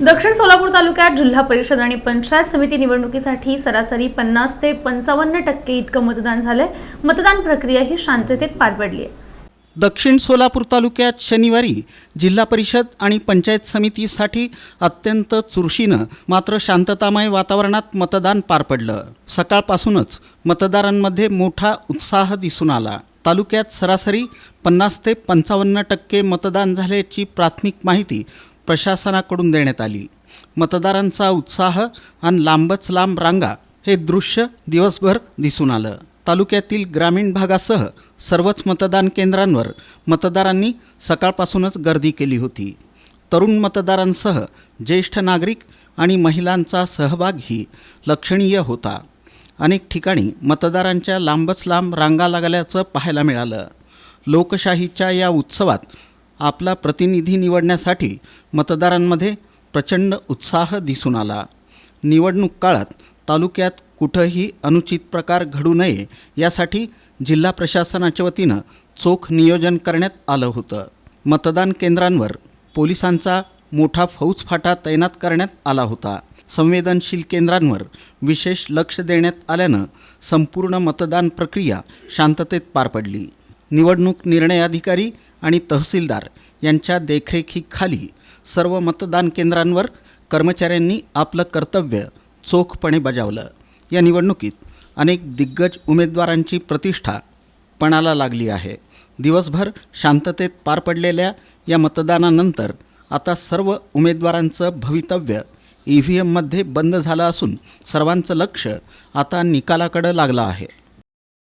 दक्षिण सोलापूर तालुक्यात जिल्हा परिषद आणि पंचायत समिती निवडणुकीसाठी सरासरी पन्नास ते पंचावन्न टक्के इतकं मतदान झालंय. मतदान प्रक्रिया ही शांततेत पार पडली आहे. दक्षिण सोलापूर तालुक्यात शनिवारी जिल्हा परिषद आणि पंचायत समितीसाठी अत्यंत चुरशीनं मात्र शांततामय वातावरणात मतदान पार पडलं सकाळपासूनच मतदारांमध्ये मोठा उत्साह दिसून आला. तालुक्यात सरासरी पन्नास ते पंचावन्न टक्के मतदान झाल्याची प्राथमिक माहिती प्रशासनाकडून देण्यात आली. मतदारांचा उत्साह आणि लांबच लांब रांगा हे दृश्य दिवसभर दिसून आलं. तालुक्यातील ग्रामीण भागासह सर्वच मतदान केंद्रांवर मतदारांनी सकाळपासूनच गर्दी केली होती. तरुण मतदारांसह ज्येष्ठ नागरिक आणि महिलांचा सहभागही लक्षणीय होता. अनेक ठिकाणी मतदारांच्या लांबच लांब रांगा लागल्याचं पाहायला मिळालं. लोकशाहीच्या या उत्सवात आपला प्रतिनिधी निवडण्यासाठी मतदारांमध्ये प्रचंड उत्साह दिसून आला. निवडणूक काळात तालुक्यात कुठंही अनुचित प्रकार घडू नये यासाठी जिल्हा प्रशासनाच्या वतीनं चोख नियोजन करण्यात आलं होतं. मतदान केंद्रांवर पोलिसांचा मोठा फौजफाटा तैनात करण्यात आला होता. संवेदनशील केंद्रांवर विशेष लक्ष देण्यात आल्यानं संपूर्ण मतदान प्रक्रिया शांततेत पार पडली. निवडणूक निर्णय अधिकारी आणि तहसीलदार यांच्या देखरेखीखाली सर्व मतदान केंद्रांवर कर्मचाऱ्यांनी आपलं कर्तव्य चोखपणे बजावलं. या निवडणुकीत अनेक दिग्गज उमेदवारांची प्रतिष्ठा पणाला लागली आहे. दिवसभर शांततेत पार पडलेल्या या मतदानानंतर आता सर्व उमेदवारांचं भवितव्य ई व्ही एममध्ये बंद झालं असून सर्वांचं लक्ष आता निकालाकडं लागलं आहे.